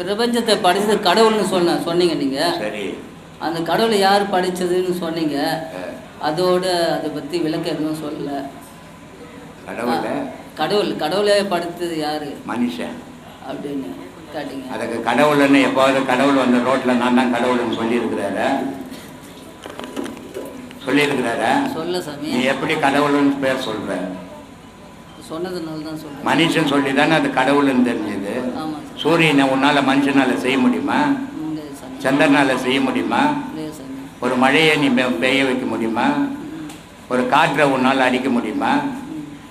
பிரபஞ்சத்தை படிச்சது கடவுள்னு சொன்ன சொன்னீங்க நீங்க. சரி. அந்த கடவுளை யார் படிச்சதுன்னு சொன்னீங்க. அதோட அதை பத்தி விளக்கம் எதுவும் சொல்லல. கடவுள கடவுள் கடவுளே படுத்தது யாரு? மனுஷன். அப்படின்னு கேட்டீங்க. அதுக்கு கடவுள்னு எப்பாவது கடவுள் வந்து ரோட்ல நான் தான் கடவுள்னு சொல்லியிருக்கிறாரா? சொல்லியிருக்கிறாரா? சொல்ல சாமி. நீ எப்படி கடவுள்னு பேர் சொல்ற? சொன்னதுனால தான் சொல்றேன். மனுஷன் சொல்லி தானே அது கடவுள்னு தெரிஞ்சது. சூரியனை உன்னால மனுஷனால செய்ய முடியுமா? சந்திரனால செய்ய முடியுமா? ஒரு மழையை நீ பெய்ய வைக்க முடியுமா? ஒரு காற்றை உன்னால் அடிக்க முடியுமா?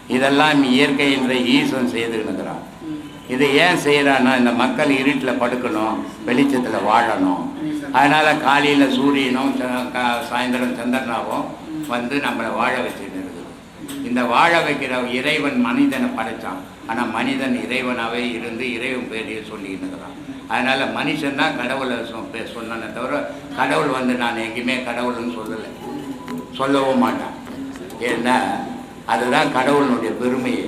இதெல்லாம் இயற்கை என்ற ஈசன் செய்துன்னுக்கிறான் ம், இதை ஏன் செய்கிறான்னா இந்த மக்கள் இருட்டில் படுக்கணும் வெளிச்சத்தில் வாழணும். அதனால் காலையில் சூரியனும் சாயந்தரம் சந்திரனாவும் வந்து நம்மளை வாழ இருக்குது இந்த வாழ வைக்கிற இறைவன் மனிதனை படைச்சான். ஆனால் மனிதன் இறைவனாகவே இருந்து இறைவன் பேரையே சொல்லிட்டு இருக்கிறான் அதனால் மனுஷன் தான் கடவுளை சொன்னனே தவிர கடவுள் வந்து நான் எங்கேயுமே கடவுள்னு சொல்லலை. சொல்லவும் மாட்டான். ஏன்னா அதுதான் கடவுளுடைய பெருமையே.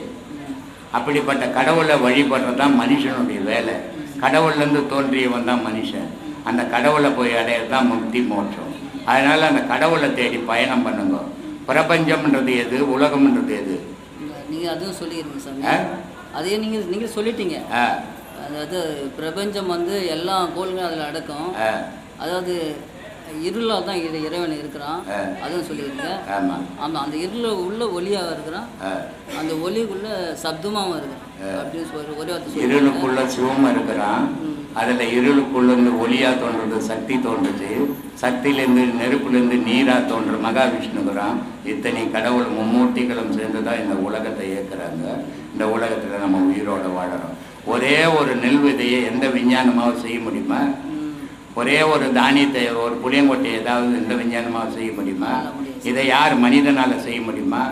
அப்படிப்பட்ட கடவுளை வழிபடுறது தான் மனுஷனுடைய வேலை. கடவுள்லேருந்து தோன்றியவன் தான் மனுஷன். அந்த கடவுளை போய் அடையிறது தான் முக்தி மோட்சம். அதனால் அந்த கடவுளை தேடி பயணம் பண்ணுங்க. பிரபஞ்சம்ன்றது எது? உலகம்ன்றது எது? நீங்க அதுவும் சொல்லிடுங்க சாமி. ஆ? அதையே நீங்க நீங்க சொல்லிட்டீங்க. அதாவது பிரபஞ்சம் வந்து எல்லா கோள்களும் அதில் அடக்கம். அதாவது இருளாக தான் இறை- இறைவன் இருக்கிறான். அதுவும் சொல்லியிருங்க ஆமாம் அந்த இருள உள்ள ஒளியாக இருக்கிறான். அந்த ஒளிக்குள்ள சப்தமாகவும் இருக்கிறான். அப்படின்னு சொல்லி ஒரே வார்த்தை இருளுக்குள்ள சிவம் இருக்கிறான். அதில் இருளுக்குள்ளேருந்து ஒளியாக தோன்றது சக்தி தோன்றுச்சு சக்தியிலேருந்து நெருப்புலேருந்து நீராக தோன்ற மகாவிஷ்ணுங்கிறான். இத்தனை கடவுள் மும்மூர்த்திகளும் சேர்ந்து தான் இந்த உலகத்தை இயக்குறாங்க. இந்த உலகத்தில் நம்ம உயிரோட வாழறோம். ஒரே ஒரு நெல் விதையை எந்த விஞ்ஞானமாவும் செய்ய முடியுமா? ஒரே ஒரு தானியத்தை ஒரு புளியங்கொட்டையை ஏதாவது எந்த விஞ்ஞானமாக செய்ய முடியுமா? இதை யார் மனிதனால் செய்ய முடியுமா?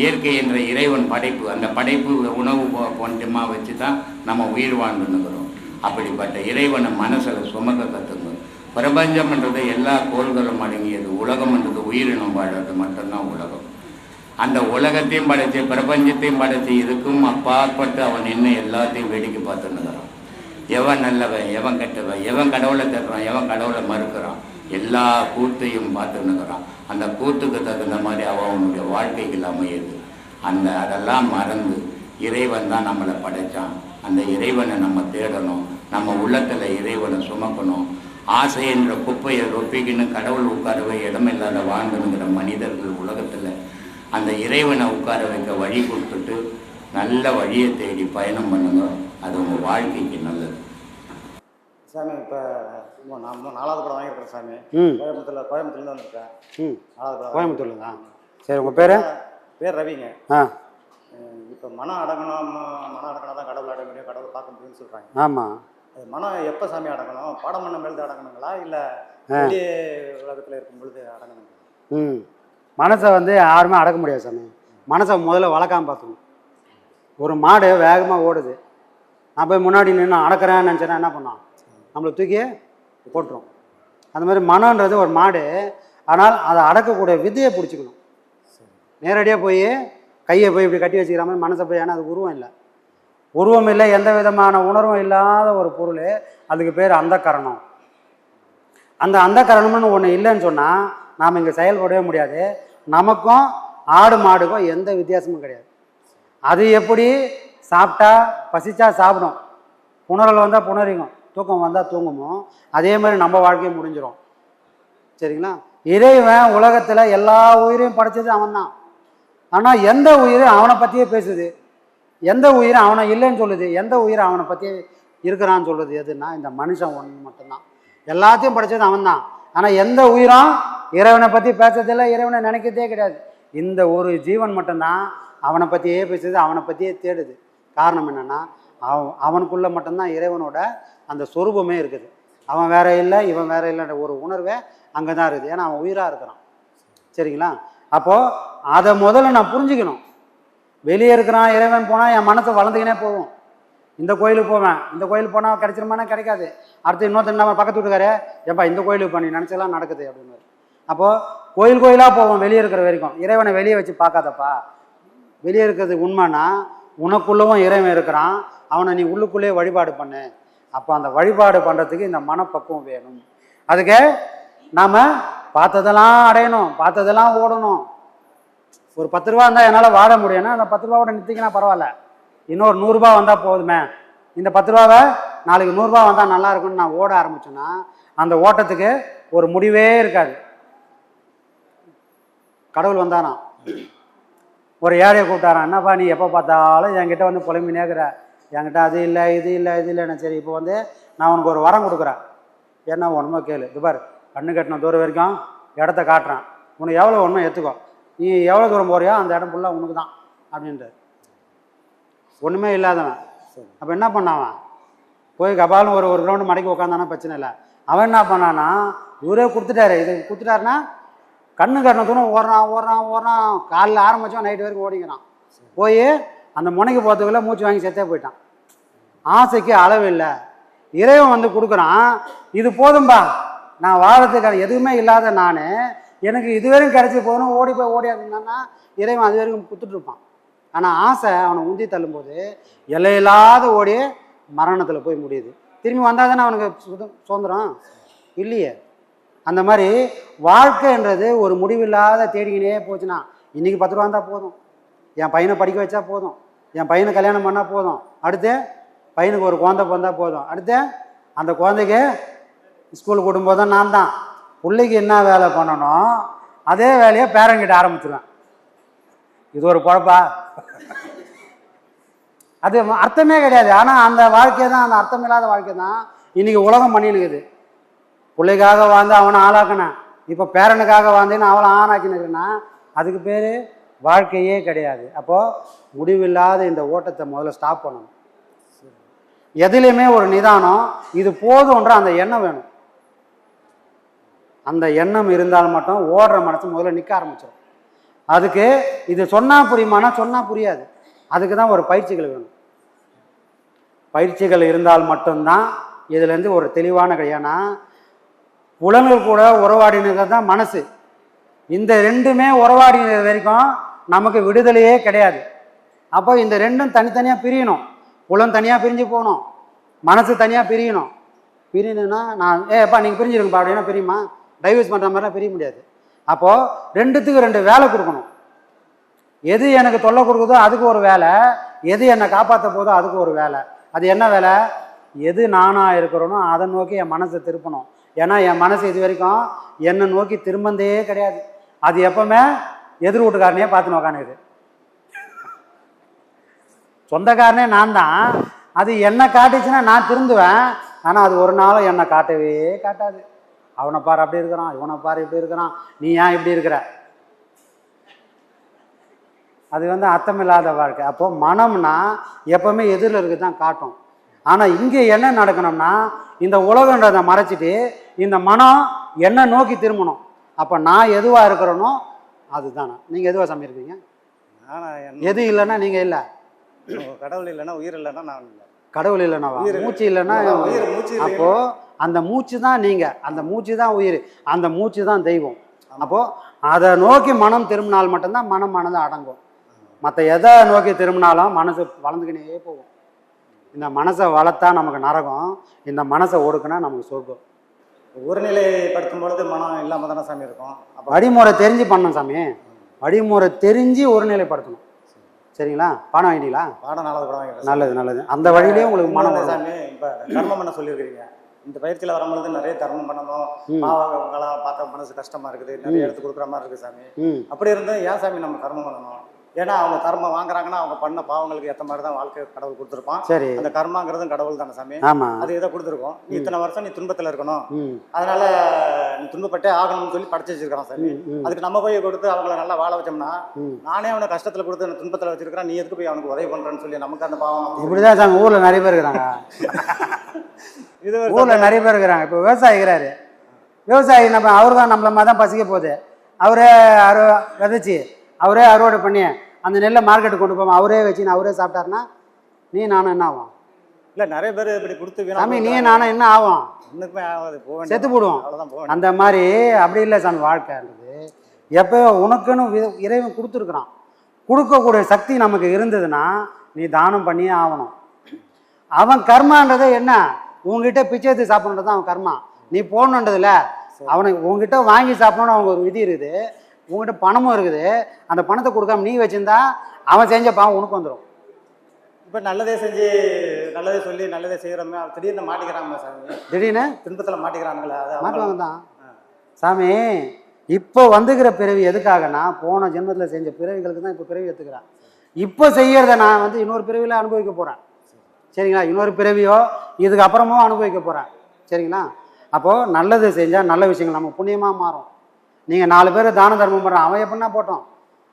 இயற்கை என்ற இறைவன் படைப்பு அந்த படைப்பு உணவு போன்றமாக வச்சு தான் நம்ம உயிர் வாழ்ந்துன்னுக்கிறோம் அப்படிப்பட்ட இறைவனை மனசில் சுமக்க கற்றுங்க பிரபஞ்சம்ன்றது எல்லா கோள்களும் அடங்கியது. உலகம்ன்றது உயிரினம் வாழறது மட்டும்தான் உலகம். அந்த உலகத்தையும் படைச்சு பிரபஞ்சத்தையும் படைச்சு இதுக்கும் அப்பாற்பட்டு அவன் நின்று எல்லாத்தையும் வேடிக்கை பார்த்துன்னுக்கிறான் எவன் நல்லவன் எவன் கெட்டவன் எவன் கடவுளை தேடுறான் எவன் கடவுளை மறுக்கிறான் எல்லா கூத்தையும் பார்த்துன்னுக்கிறான் அந்த கூத்துக்கு தகுந்த மாதிரி அவன் அவனுடைய வாழ்க்கைகள் அமையுது. அந்த அதெல்லாம் மறந்து இறைவன் தான் நம்மளை படைச்சான். அந்த இறைவனை நம்ம தேடணும். நம்ம உள்ளத்தில் இறைவனை சுமக்கணும். ஆசை என்ற குப்பையை ரொப்பிக்கின்னு கடவுள் உட்காரவே இடமில்லாத வாழ்ந்துங்கிற மனிதர்கள் உலகத்தில் அந்த இறைவனை உட்கார வைக்க வழி கொடுத்துட்டு நல்ல வழியை தேடி பயணம் பண்ணுங்க. அது உங்கள் வாழ்க்கைக்கு நல்லது. சாமி இப்போ நான் நாலாவது படம் வாங்கியிருக்கேன் சாமி. ம். கோயம்புத்தூர்ல கோயம்புத்தூர்லேருந்து வந்திருக்கேன். ம். நாலாவது படம் கோயம்புத்தூர்ல தான். சரி உங்கள் பேர்? பேர் ரவிங்க. ஆ. இப்போ மனம் அடங்கணும் மனம் அடங்கினா தான் கடவுள் அடைய முடியும் கடவுள் பார்க்க முடியும்னு சொல்கிறாங்க ஆமாம் மனம் எப்போ சாமி அடங்கணும் பாடம் பண்ண மேல்தான் அடங்கணுங்களா இல்லை உலகத்தில் இருக்கும் பொழுது அடங்கணுங்களா ம். மனசை வந்து யாருமே அடக்க முடியாது சாமி. மனசை முதல்ல வளர்க்காம பார்த்துக்கணும். ஒரு மாடு வேகமாக ஓடுது. நான் போய் முன்னாடி நின்று அடக்கிறேன்னு நினச்சேன்னா என்ன பண்ணான் நம்மளை தூக்கி போட்டுரும். அந்த மாதிரி மனன்றது ஒரு மாடு. ஆனால் அதை அடக்கக்கூடிய விதையை பிடிச்சிக்கணும். நேரடியாக போய் கையை போய் இப்படி கட்டி வச்சுக்கிற மாதிரி மனசை போய் ஏன்னா அது உருவம் இல்லை. உருவம் இல்லை எந்த விதமான உணர்வும் இல்லாத ஒரு பொருள். அதுக்கு பேர் அந்த கரணம் அந்த அந்த கரணம்னு ஒன்று இல்லைன்னு சொன்னால் நாம் இங்கே செயல்படவே முடியாது. நமக்கும் ஆடு மாடுக்கும் எந்த வித்தியாசமும் கிடையாது. அது எப்படி சாப்பிட்டா பசிச்சா சாப்பிடும். புணரல் வந்தால் புணரிங்கும். தூக்கம் வந்தால் தூங்குமோ அதே மாதிரி நம்ம வாழ்க்கையும் முடிஞ்சிடும் சரிங்களா? இறைவன் உலகத்தில் எல்லா உயிரையும் படைச்சது அவன்தான். ஆனால் எந்த உயிரும் அவனை பற்றியே பேசுது? எந்த உயிரும் அவனை இல்லைன்னு சொல்லுது? எந்த உயிரும் அவனை பற்றியே இருக்கிறான்னு சொல்லுது? எதுன்னா இந்த மனுஷன் ஒன்று மட்டும்தான். எல்லாத்தையும் படைச்சது அவன்தான். ஆனால் எந்த உயிரும் இறைவனை பற்றி பேசுறதில்லை இறைவனை நினைக்கிறதே கிடையாது. இந்த ஒரு ஜீவன் மட்டும்தான் அவனை பற்றியே பேசுது அவனை பற்றியே தேடுது. காரணம் என்னென்னா அவன் அவனுக்குள்ளே மட்டும்தான் இறைவனோட அந்த சொரூபமே இருக்குது. அவன் வேற இல்லை இவன் வேற இல்லைன்ற ஒரு உணர்வே அங்கே தான் இருக்குது. ஏன்னா அவன் உயிராக இருக்கிறான். சரிங்களா? அப்போது அதை முதல்ல நான் புரிஞ்சுக்கணும். வெளியே இருக்கிறான் இறைவன் போனால் என் மனசை வளர்ந்துக்கினே போகும். இந்த கோயிலுக்கு போவேன். இந்த கோயிலுக்கு போனால் கிடைச்சிருமானா கிடைக்காது. அடுத்து இன்னொருத்தர் நம்ம பக்கத்து வீட்டுக்காரு ஏப்பா இந்த கோயிலுக்கு பண்ணி நினச்செல்லாம் நடக்குது அப்படின்னு அப்போது கோயில் கோயிலாக போவோம் வெளியே இருக்கிற வரைக்கும். இறைவனை வெளியே வச்சு பார்க்காதப்பா. வெளியே இருக்கிறது உண்மைன்னா உனக்குள்ளவும் இறைவன் இருக்கிறான். அவனை நீ உள்ளுக்குள்ளேயே வழிபாடு பண்ணு. அப்போ அந்த வழிபாடு பண்ணுறதுக்கு இந்த மனப்பக்குவம் வேணும். அதுக்கு நாம் பார்த்ததெல்லாம் அடையணும் பார்த்ததெல்லாம் ஓடணும். ஒரு பத்து ரூபா இருந்தால் என்னால் வாழ முடியும்னா அந்த பத்து ரூபாவோட நிறுத்திக்கினா பரவாயில்ல. இன்னொரு நூறுரூபா வந்தால் போதுமே. இந்த பத்து ரூபாவை நாளைக்கு நூறுரூபா வந்தால் நல்லா இருக்கும்னு நான் ஓட ஆரம்பிச்சேன்னா அந்த ஓட்டத்துக்கு ஒரு முடிவே இருக்காது. கடவுள் வந்தானா ஒரு ஏழையை கூப்பிட்டாரான் என்னப்பா நீ எப்போ பார்த்தாலும் என்கிட்ட வந்து புலம்பி நேர்கிற என்கிட்ட அது இல்லை இது இல்லை இது இல்லைன்னு சரி இப்போ வந்து நான் உனக்கு ஒரு வரம் கொடுக்குறேன். என்ன ஒன்றுமோ கேளு. இது பாரு கண்ணு கட்டின தூரம் வரைக்கும் இடத்த காட்டுறேன். உனக்கு எவ்வளோ ஒன்றும் எடுத்துக்கோ நீ எவ்வளோ தூரம் போறியோ அந்த இடம் ஃபுல்லாக உனக்கு தான் அப்படின்றது ஒன்றுமே இல்லாதவன். அப்போ என்ன பண்ணாவன் போய் கபாலும் ஒரு ஒரு கிரவுண்டு மடக்கி உட்காந்தானா பிரச்சனை இல்லை. அவன் என்ன பண்ணானா இவரே கொடுத்துட்டாரு. இது கொடுத்துட்டாருன்னா கண்ணு கட்டின தூரம் ஓடுறான் ஓடுறான் ஓடுறான். காலைல ஆரம்பிச்சோம் நைட்டு வரைக்கும் ஓடிக்கிறான். போய் அந்த முனைக்கு போகிறதுக்குள்ள மூச்சு வாங்கி செத்தே போயிட்டான். ஆசைக்கு அளவு இல்லை. இறைவன் வந்து கொடுக்குறான் இது போதும்பா நான் வாழறதுக்கு எதுவுமே இல்லாத நான் எனக்கு இதுவரைக்கும் கிடச்சி போகணும் ஓடி போய் ஓடியாதுன்னா இறைவன் அது வரைக்கும் கொடுத்துட்ருப்பான் ஆனால் ஆசை அவனை உந்தி தள்ளும்போது எல்லையில்லாத ஓடி மரணத்தில் போய் முடியுது. திரும்பி வந்தால் தானே அவனுக்கு சுத சுதந்திரம்? இல்லையே. அந்த மாதிரி வாழ்க்கைன்றது ஒரு முடிவில்லாத தேடிக்கினே போச்சுன்னா இன்றைக்கி பத்து ரூபா இருந்தால் போதும். என் பையனை படிக்க வச்சா போதும். என் பையனை கல்யாணம் பண்ணால் போதும். அடுத்து பையனுக்கு ஒரு குழந்தை பிறந்தால் போதும். அடுத்து அந்த குழந்தைக்கு ஸ்கூலுக்கு கூட்டும்போது தான் நான் தான். பிள்ளைக்கு என்ன வேலை பண்ணணும் அதே வேலையை பேரங்கிட்ட ஆரம்பிச்சிருவேன். இது ஒரு குழப்பா அது அர்த்தமே கிடையாது. ஆனால் அந்த வாழ்க்கை தான் அந்த அர்த்தம் இல்லாத வாழ்க்கை தான் இன்னைக்கு உலகம் பண்ணினுக்குது பிள்ளைக்காக வாழ்ந்து அவனை ஆளாக்கினேன். இப்போ பேரனுக்காக வாழ்ந்தேன்னு அவளை ஆணாக்கினுக்குன்னா அதுக்கு பேர் வாழ்க்கையே கிடையாது. அப்போது முடிவில்லாத இந்த ஓட்டத்தை முதல்ல ஸ்டாப் பண்ணணும். எதுலேயுமே ஒரு நிதானம் இது போதுன்ற அந்த எண்ணம் வேணும். அந்த எண்ணம் இருந்தால் மட்டும் ஓடுற மனசு முதல்ல நிற்க ஆரம்பிச்சிடும் அதுக்கு இது சொன்னால் புரியுமானா சொன்னால் புரியாது. அதுக்கு தான் ஒரு பயிற்சிகள் வேணும். பயிற்சிகள் இருந்தால் மட்டும்தான் இதுலேருந்து ஒரு தெளிவான கையானா புலன்கள் கூட உறவாடினது தான் மனசு. இந்த ரெண்டுமே உறவாடினது வரைக்கும் நமக்கு விடுதலையே கிடையாது. அப்போ இந்த ரெண்டும் தனித்தனியாக பிரியணும். உலம் தனியாக பிரிஞ்சு போகணும். மனசு தனியாக பிரியணும். பிரியணும்னா நான் ஏப்பா நீங்கள் பிரிஞ்சிருங்கப்பா. அப்படின்னா பிரியுமா? டைவர்ஸ் பண்ணுற மாதிரிலாம் பிரிய முடியாது. அப்போது ரெண்டுத்துக்கு ரெண்டு வேலை கொடுக்கணும். எது எனக்கு தொல்லை கொடுக்குதோ அதுக்கு ஒரு வேலை. எது என்னை காப்பாற்ற போதோ அதுக்கு ஒரு வேலை. அது என்ன வேலை? எது நானாக இருக்கிறனோ அதை நோக்கி என் மனசை திருப்பணும். ஏன்னா என் மனசு இது வரைக்கும் என்னை நோக்கி திரும்பந்தே கிடையாது. அது எப்பவுமே எதிர் வீட்டுக்காரனையே பார்த்துன்னு உக்காந்துக்குது சொந்தக்காரனே நான் தான் அது என்னை காட்டுச்சுன்னா நான் திருந்துவேன். ஆனால் அது ஒரு நாளும் என்னை காட்டவே காட்டாது. அவனை பாரு அப்படி இருக்கிறான். இவனை பாரு இப்படி இருக்கிறான். நீ ஏன் இப்படி இருக்கிற? அது வந்து அர்த்தமில்லாத வாழ்க்கை. அப்போ மனம்னா எப்பவுமே எதிரில் இருக்கிறது தான் காட்டும். ஆனால் இங்கே என்ன நடக்கணும்னா இந்த உலகன்றதை மறைச்சிட்டு இந்த மனம் என்ன நோக்கி திரும்பணும். அப்போ நான் எதுவாக இருக்கிறேனோ அதுதானே? நீங்கள் எதுவாக சமையிருக்கீங்க ஆனால் என்ன? எது இல்லைன்னா நீங்கள் இல்லை? கடவுள் இல்லைன்னா உயிர் இல்லைன்னா நான் இல்லை. கடவுள் இல்லைன்னா மூச்சு இல்லைன்னா உயிர், மூச்சு இல்லைன்னா- அப்போ அந்த மூச்சு தான் நீங்க. அந்த மூச்சு தான் உயிர். அந்த மூச்சு தான் தெய்வம். அப்போ அதை நோக்கி மனம் திரும்பினால் மட்டும்தான் மனம் மனது அடங்கும். மற்ற எதை நோக்கி திரும்பினாலும் மனசு வளர்ந்துக்கினே போகும். இந்த மனசை வளர்த்தா நமக்கு நரகம் இந்த மனசை ஒடுக்குனா நமக்கு சொர்க்கம். ஒருநிலைப்படுத்தும் பொழுது மனம் இல்லாமல் தானே சாமி இருக்கும்? அப்போ வழிமுறை தெரிஞ்சு பண்ணணும் சாமி. வழிமுறை தெரிஞ்சு ஒருநிலைப்படுத்தணும். சரிங்களா? பணம் வாங்கிட்டீங்களா? பாடம் கூட வாங்கிடுறேன் நல்லது நல்லது. அந்த வழியிலேயே உங்களுக்கு மனம். சாமி இப்போ தர்மம் பண்ண சொல்லியிருக்கிறீங்க. இந்த பயிற்சியில் வரும்பொழுது நிறைய தர்மம் பண்ணணும். பாவங்களாம் பார்த்தா மனசு கஷ்டமா இருக்குது. நிறைய எடுத்து கொடுக்குற மாதிரி இருக்குது சாமி. அப்படி இருந்தும் ஏன் சாமி நம்ம கர்மம் பண்ணணும்? ஏன்னா அவங்க கர்மம் வாங்குறாங்கன்னா அவங்க பண்ண பாவங்களுக்கு ஏற்ற மாதிரி தான் வாழ்க்கை கடவுள் கொடுத்துருப்பான். சரி. அந்த கர்மாங்கிறதும் கடவுள் தானே சாமி. அது இதை கொடுத்துருக்கோம். நீ இத்தனை வருஷம் நீ துன்பத்தில் இருக்கணும். அதனால நீ துன்பப்பட்டே ஆகணும்னு சொல்லி படிச்சு வச்சிருக்கான் சாமி. அதுக்கு நம்ம போய் கொடுத்து அவங்கள நல்லா வாழ வச்சோம்னா. நானே அவனை கஷ்டத்தில் கொடுத்து அவனை துன்பத்தில் வச்சிருக்கிறேன். நீ எதுக்கு போய் அவனுக்கு உதவி பண்றேன்னு சொல்லி நமக்கு அந்த பாவம் இப்படிதான் சாமி ஊர்ல நிறைய பேர் இருக்கிறாங்க. இது ஊர்ல நிறைய பேர் இருக்கிறாங்க. இப்போ விவசாயி இருக்கிறாரு. விவசாயி நம்ம அவரு தான் நம்மள மாதிரி தான் பசிக்க போகுது. அவரே அறு விதைச்சி அவரே அறுவடை பண்ணி அந்த நெல்லை மார்க்கெட்டுக்கு கொண்டு போவோம் அவரே வச்சு அவரே சாப்பிட்டாருன்னா நீ நானும் என்ன ஆகும் இல்ல நிறைய பேர் இப்படி கொடுத்து சாமி நீ. நானும் என்ன ஆகும் ஒண்ணுக்குமே ஆகாது போக. செத்து போடுவோம். அந்த மாதிரி அப்படி இல்லை சாமி வாழ்க்கைன்றது எப்பயோ உனக்குன்னு இறைவன் கொடுத்துருக்குறான். கொடுக்கக்கூடிய சக்தி நமக்கு இருந்ததுன்னா நீ தானம் பண்ணியே ஆகணும். அவன் கர்மான்றது என்ன? உங்ககிட்ட பிச்சை எடுத்து சாப்பிட்றது தான் அவன் கர்மா. நீ போகணுன்றதுல அவனுக்கு உங்ககிட்ட வாங்கி சாப்பிடணும்னு அவங்க ஒரு விதி இருக்குது. உங்ககிட்ட பணமும் இருக்குது. அந்த பணத்தை கொடுக்காம நீ வச்சிருந்தா அவன் செஞ்ச பாவம் உனக்கு வந்துடும் இப்ப நல்லதே செஞ்சு நல்லதே சொல்லி நல்லதே செய்யறோமே திடீர்னு மாட்டிக்கிறாங்க சாமி. திடீர்னு? துன்பத்துல அவங்க- மாட்டுவாங்க தான். சாமி இப்போ வந்துக்கிற பிறவி எதுக்காகனா போன ஜென்மத்தில் செஞ்ச பிறவிகளுக்கு தான் இப்போ பிறவி எடுத்துக்கிறான். இப்போ செய்யறத நான் வந்து இன்னொரு பிறவியில் அனுபவிக்க போகிறேன் சரிங்களா? இன்னொரு பிறவியோ இதுக்கு அப்புறமும் அனுபவிக்க போகிறேன் சரிங்களா? அப்போது நல்லது செஞ்சால் நல்ல விஷயங்கள் நம்ம புண்ணியமாக மாறும். நீங்கள் நாலு பேர் தான தர்மம் பண்ணுறான் அவன் எப்படின்னா போட்டோம்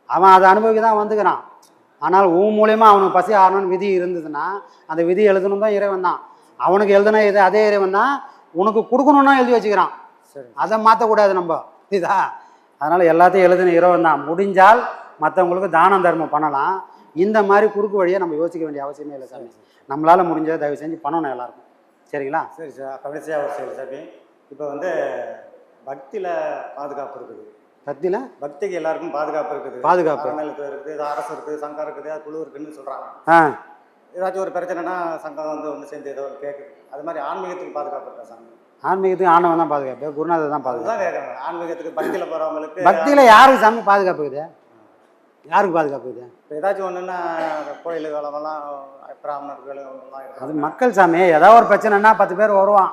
அவன் அதை அனுபவிக்க தான் வந்துக்கிறான். ஆனால் உன் மூலியமா அவனுக்கு பசி ஆகணும்னு விதி இருந்ததுன்னா அந்த விதி எழுதணும் தான் இறைவன் தான். அவனுக்கு எழுதுன இது அதே இறைவன் தான் உனக்கு கொடுக்கணும்னா எழுதி வச்சுக்கிறான். சரி. அதை மாற்றக்கூடாது நம்ம. இதா அதனால் எல்லாத்தையும் எழுதின இறைவன் தான். முடிஞ்சால் மற்றவங்களுக்கு தானம் தர்மம் பண்ணலாம். இந்த மாதிரி குறுக்கு வழியை நம்ம யோசிக்க வேண்டிய அவசியமே இல்லை சாமி. நம்மளால் முடிஞ்சதை தயவு செஞ்சு பண்ணணும் எல்லாருக்கும். சரிங்களா? சரி சார். கடைசியாக ஒரு சரி சாமி. இப்போ வந்து பக்தியில் பாதுகாப்பு இருக்குது. கத்தியில் பக்திக்கு எல்லாருக்கும் பாதுகாப்பு இருக்குது. பாதுகாப்பு. அறநிலையத்துறை இருக்குது இது அரசு இருக்குது சங்கம் இருக்குது அது குழு இருக்குன்னு சொல்கிறாங்க ஆ. ஏதாச்சும் ஒரு பிரச்சனைனா சங்கம் வந்து ஒன்று சேர்ந்து ஏதோ கேட்குது அது மாதிரி ஆன்மீகத்துக்கு பாதுகாப்பு இருக்கா சாமி ஆன்மீகத்துக்கு ஆண்டவன் தான் பாதுகாப்பு. குருநாதர் தான் பாதுகாப்பு. ஆன்மீகத்துக்கு பக்தியில் போகிறவங்களுக்கு பக்தியில் யாருக்கு சாமி பாதுகாப்பு இருக்குது? யாருக்கு பாதுகாப்பு இப்போ ஏதாச்சும் ஒன்றுன்னா கோயில் காலமெல்லாம் பிராமணர்கள் அது மக்கள் சாமி. ஏதாவது ஒரு பிரச்சனைனா பத்து பேர் வருவான்.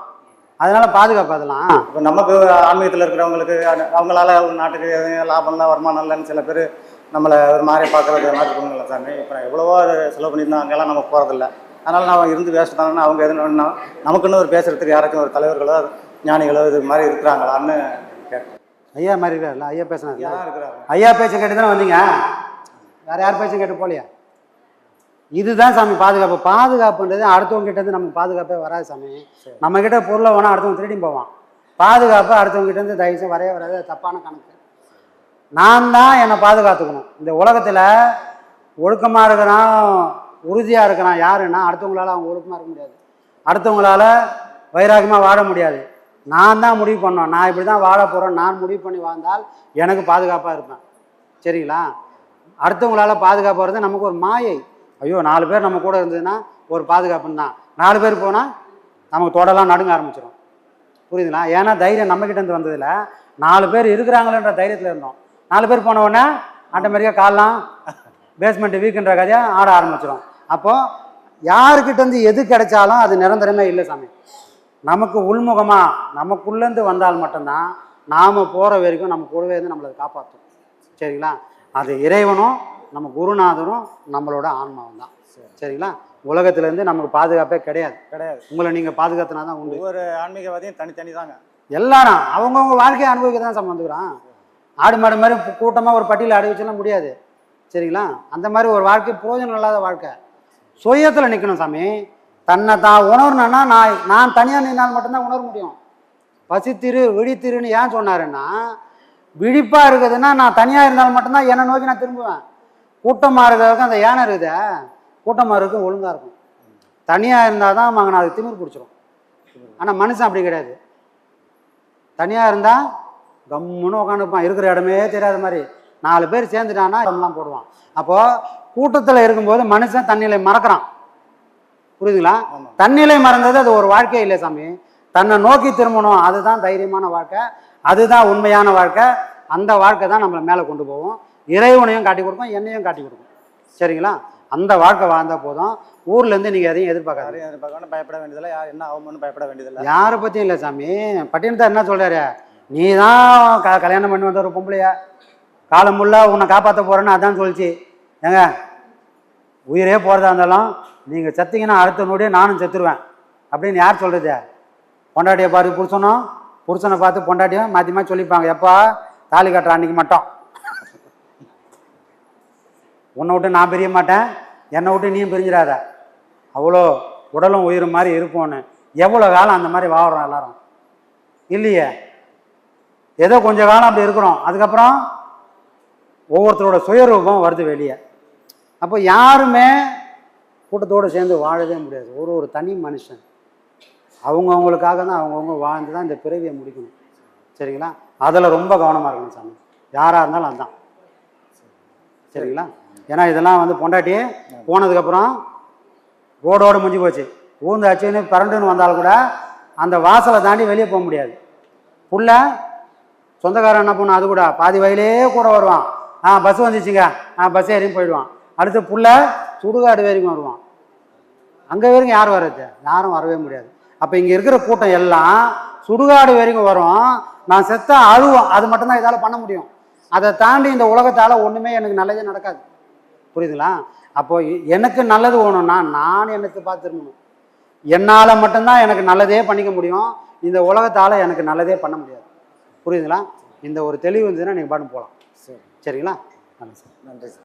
அதனால பாதுகாப்பு அதெல்லாம். இப்போ நமக்கு ஆன்மீகத்தில் இருக்கிறவங்களுக்கு அவங்களால நாட்டுக்கு எதுவும் லாபம் இல்லை வருமானம் இல்லைன்னு சில பேர் நம்மளை ஒரு மாதிரி பார்க்குறது மாதிரி இருக்குங்களா சாமி. இப்போ எவ்வளவோ அது செலவு பண்ணியிருந்தோம் அங்கெல்லாம் நம்ம போகிறதில்ல அதனால் நான் இருந்து தானே அவங்க எதுனா நமக்குன்னு ஒரு பேசுகிறதுக்கு யாராச்சும் ஒரு தலைவர்களோ ஞானிகளோ இது மாதிரி இருக்கிறாங்களான்னு கேட்டேன். ஐயா மாதிரி இருக்காருல்ல ஐயா இருக்கிறாங்க? ஐயா பேச்சு கேட்டு தானே வந்தீங்க? வேற யார் பேச்சும் கேட்டு போலியா இதுதான் சாமி பாதுகாப்பு. பாதுகாப்புன்றது அடுத்தவங்க கிட்ட இருந்து நமக்கு பாதுகாப்பே வராது சாமி. நம்ம கிட்ட பொருளை வேணா அடுத்தவங்க திருடி போவான். பாதுகாப்பு அடுத்தவங்க கிட்ட இருந்து தயவுசெய்து வரவே வராது. தப்பான கணக்கு. நான் தான் என்னை பாதுகாத்துக்கணும். இந்த உலகத்தில் ஒழுக்கமாக இருக்கிறான் உறுதியாக இருக்கிறான் யாருன்னா அடுத்தவங்களால அவங்க ஒழுக்கமாக இருக்க முடியாது. அடுத்தவங்களால வைராகியமாக வாழ முடியாது. நான் தான் முடிவு பண்ணோம் நான் இப்படி தான் வாழ போகிறேன் நான் முடிவு பண்ணி வாழ்ந்தால் எனக்கு பாதுகாப்பாக இருப்பேன். சரிங்களா? அடுத்தவங்களால பாதுகாப்பாக இருந்தால் நமக்கு ஒரு மாயை. ஐயோ நாலு பேர் நம்ம கூட இருந்ததுன்னா ஒரு பாதுகாப்புன்னு தான். நாலு பேர் போனால் நமக்கு தொடலாம் நடுங்க ஆரம்பிச்சிடும் புரியுதுங்களா? ஏன்னா தைரியம் நம்மக்கிட்ட இருந்து நாலு பேர் இருக்கிறாங்களேன்ற தைரியத்தில் இருந்தோம். நாலு பேர் போன உடனே ஆட்டோமேட்டிக்காக காலெலாம் பேஸ்மெண்ட் வீக்குன்ற கதையை ஆட ஆரம்பிச்சிடும் அப்போது யாருக்கிட்டேருந்து எது கிடைச்சாலும் அது நிரந்தரமே இல்லை சாமி. நமக்கு உள்முகமாக நமக்குள்ளேருந்து வந்தால் மட்டும்தான் நாம் போகிற வரைக்கும் நம்ம கூடவே இருந்து நம்மளை காப்பாற்றும் சரிங்களா? அது இறைவனும் நம்ம குருநாதரும் நம்மளோட ஆன்மாவும் தான் சரிங்களா? உலகத்துலேருந்து நமக்கு பாதுகாப்பே கிடையாது. கிடையாது. உங்களை நீங்கள் பாதுகாத்துனா தான் உண்டு. ஒவ்வொரு ஆன்மீகவாதியும் தனித்தனி தாங்க எல்லாரும் அவங்கவுங்க வாழ்க்கையை அனுபவிக்க தான் சார் வந்துக்கிறான். ஆடு மாடு மாதிரி கூட்டமாக ஒரு பட்டியல அடி வச்செல்லாம் முடியாது. சரிங்களா? அந்த மாதிரி ஒரு வாழ்க்கை பிரயோஜனம் இல்லாத வாழ்க்கை. சுயத்தில் நிற்கணும் சாமி. தன்னை தான் உணரணும்னா நான் நான் தனியாக நின்னால் மட்டும்தான் உணர முடியும். பசித்திரு விழித்திருன்னு ஏன் சொன்னாருன்னா விழிப்பாக இருக்குதுன்னா நான் தனியாக இருந்தால் மட்டும்தான் என்னை நோக்கி நான் திரும்புவேன். கூட்டமாக இருக்கிறதுக்கு அந்த யானை இருக்குதே கூட்டமாக இருக்கும் ஒழுங்காக இருக்கும். தனியாக இருந்தால் தான் மகன் அதுக்கு திமிர் பிடிச்சிரும். ஆனால் மனுஷன் அப்படி கிடையாது. தனியாக இருந்தால் கம்முன்னு உட்காந்துருப்பான் இருக்கிற இடமே தெரியாத மாதிரி. நாலு பேர் சேர்ந்துட்டான்னா எல்லாம் போடுவான். அப்போது கூட்டத்தில் இருக்கும்போது மனுஷன் தன்னிலை மறக்கிறான். புரியுதுங்களா. தன்னிலை மறந்தது அது ஒரு வாழ்க்கை இல்லை சாமி. தன்னை நோக்கி திரும்பணும். அதுதான் தைரியமான வாழ்க்கை. அதுதான் உண்மையான வாழ்க்கை. அந்த வாழ்க்கை தான் நம்மளை மேலே கொண்டு போவோம் இறைவனையும் காட்டி கொடுக்கும் என்னையும் காட்டி கொடுக்கும். சரிங்களா? அந்த வாழ்க்கை வாழ்ந்தால் போதும். ஊர்லேருந்து நீங்கள் எதையும் எதிர்பார்க்காது எதிர்பார்க்கணும் பயப்பட வேண்டியதில்லை. யார் என்ன ஆகும்னு பயப்பட வேண்டியதில்லை. யாரை பற்றியும் இல்லை சாமி. பட்டினத்தார் என்ன சொல்றாரு? நீ தான் க கல்யாணம் பண்ணி வந்த ஒரு பொம்பளைய? காலம் முல்லா உன்னை காப்பாற்ற போறேன்னு அதான் சொல்லிச்சு. ஏங்க உயிரே போகிறதா இருந்தாலும் நீங்கள் செத்தீங்கன்னா அடுத்த நொடியே நானும் செத்துருவேன். அப்படின்னு யார் சொல்கிறது பொண்டாட்டியை பார்த்து புருஷனும் புருஷனை பார்த்து பொண்டாட்டியும் மாற்றி மாற்றி சொல்லிப்பாங்க. எப்பா தாலி கட்டுற அன்னைக்கு மட்டும். உன்னை விட்டு நான் பிரிய மாட்டேன். என்னை விட்டு நீயும் பிரிஞ்சிடாத. அவ்வளோ உடலும் உயிரும் மாதிரி இருப்போன்னு. எவ்வளோ காலம் அந்த மாதிரி வாழுறோம் எல்லாரும்? இல்லையே? ஏதோ கொஞ்ச காலம் அப்படி இருக்கிறோம். அதுக்கப்புறம் ஒவ்வொருத்தரோட சுயரூபம் வருது வெளியே. அப்போ யாருமே கூட்டத்தோடு சேர்ந்து வாழவே முடியாது. ஒரு ஒரு தனி மனுஷன். அவங்கவுங்களுக்காக தான் அவங்கவுங்க வாழ்ந்து தான் இந்த பிறவியை முடிக்கணும். சரிங்களா? அதில் ரொம்ப கவனமாக இருக்கணும் சாமி. யாராக இருந்தாலும் அதுதான் சரிங்களா? ஏன்னா இதெல்லாம் வந்து பொண்டாட்டி போனதுக்கப்புறம் ரோடோடு முடிஞ்சு போச்சு. ஊந்து அச்சுன்னு பரண்டுன்னு வந்தாலும் கூட அந்த வாசலை தாண்டி வெளியே போக முடியாது. புள்ள சொந்தக்காரன் என்ன பண்ணும் அது கூட பாதி வயலே கூட வருவான். ஆ பஸ் வந்துச்சுங்க. ஆ பஸ் ஏறியும் போயிடுவான். அடுத்து புள்ள சுடுகாடு வரைக்கும் வருவான். அங்கே வரைக்கும் யார் வர்றது யாரும் வரவே முடியாது. அப்போ இங்கே இருக்கிற கூட்டம் எல்லாம் சுடுகாடு வரைக்கும் வரும். நான் செத்தா அழுவோம் அது மட்டும்தான் இதால் பண்ண முடியும். அதை தாண்டி இந்த உலகத்தால் ஒன்றுமே எனக்கு நல்லதே நடக்காது. புரியுதுங்களா? அப்போ எ- எனக்கு நல்லது வேணும்னா நான் எனக்கு பார்த்துருக்கணும் என்னால் மட்டும்தான் எனக்கு நல்லதே பண்ணிக்க முடியும். இந்த உலகத்தால் எனக்கு நல்லதே பண்ண முடியாது. புரியுதுங்களா? இந்த ஒரு தெளிவு இருந்ததுன்னா நீங்கள் பாட்டு போகலாம் சரி. சரிங்களா? நல்லது சார். நன்றி சார்.